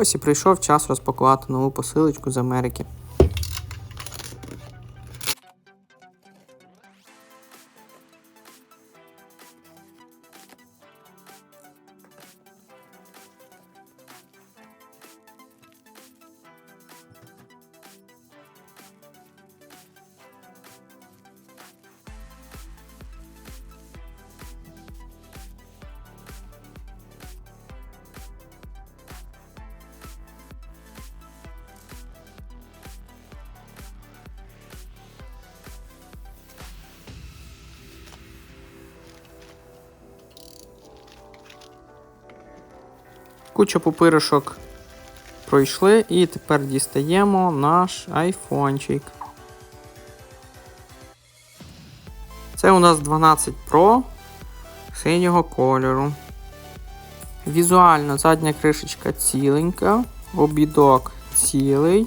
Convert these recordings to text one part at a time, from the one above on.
Ось і прийшов час розпакувати нову посилочку з Америки. Куча пупиришок пройшли, і тепер дістаємо наш айфончик. Це у нас 12 Pro синього кольору. Візуально задня кришечка ціленька, обідок цілий.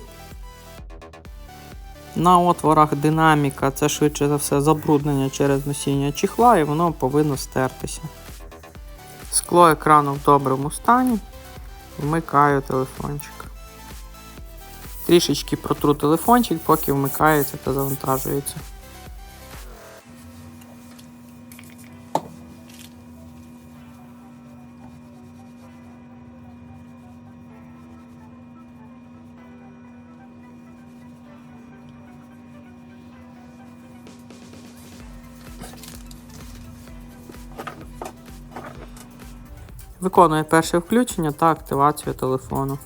На отворах динаміка це швидше за все забруднення через носіння чехла, і воно повинно стертися. Скло екрану в доброму стані. Вмикаю телефончик. Трішечки протру телефончик, поки вмикається та завантажується. Виконує перше включення та активацію телефону.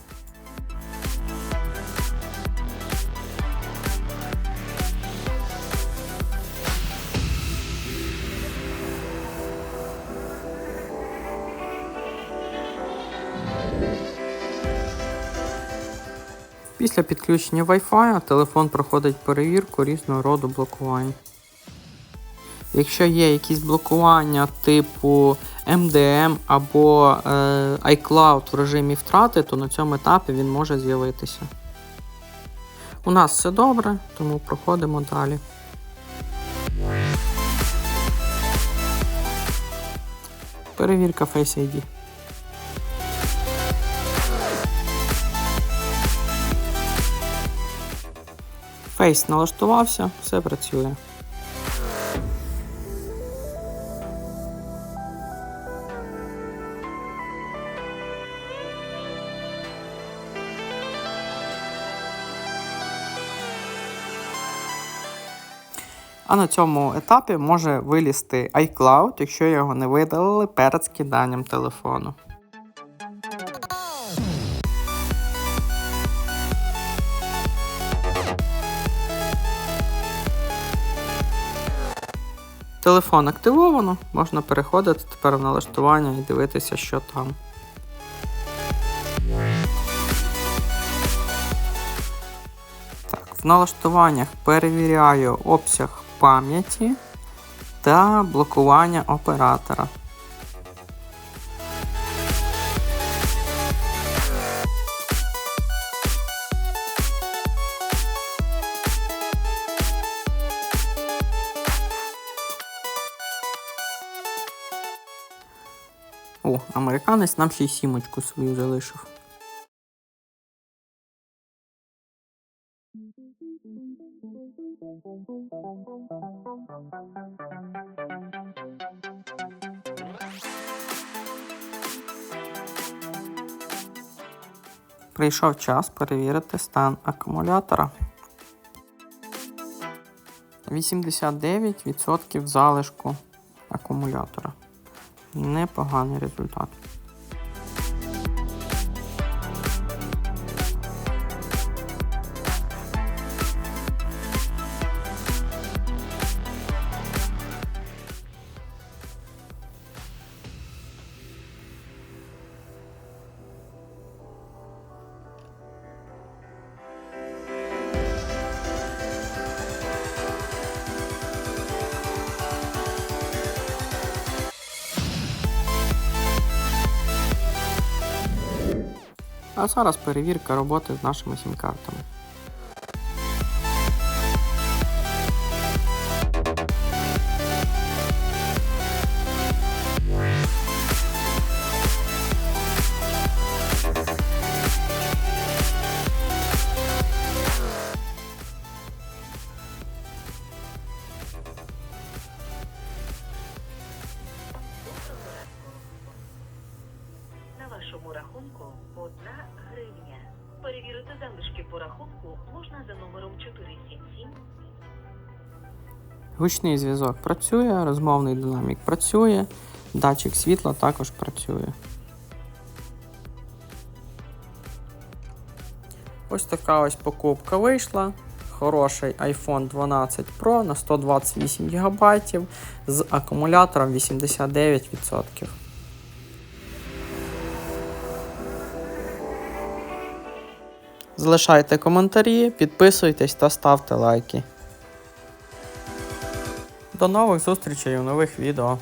Після підключення Wi-Fi телефон проходить перевірку різного роду блокувань. Якщо є якісь блокування типу MDM або е, iCloud в режимі втрати, то на цьому етапі він може з'явитися. У нас все добре, тому проходимо далі. Перевірка Face ID. Face налаштувався, все працює. На цьому етапі може вилізти iCloud, якщо його не видалили перед скиданням телефону. Телефон активовано, можна переходити тепер в налаштування і дивитися, що там. Так, в налаштуваннях перевіряю обсяг пам'яті та блокування оператора. О, американець нам ще й сімочку свою залишив. Прийшов час перевірити стан акумулятора. 89% залишку акумулятора. Непоганий результат. А зараз перевірка роботи з нашими сім-картами. Одна гривня. Перевірити залишки по рахунку можна за номером 477 Гучний зв'язок працює, розмовний динамік працює, датчик світла також працює. Ось така ось покупка вийшла. Хороший iPhone 12 Pro на 128 ГБ з акумулятором 89%. Залишайте коментарі, підписуйтесь та ставте лайки. До нових зустрічей у нових відео.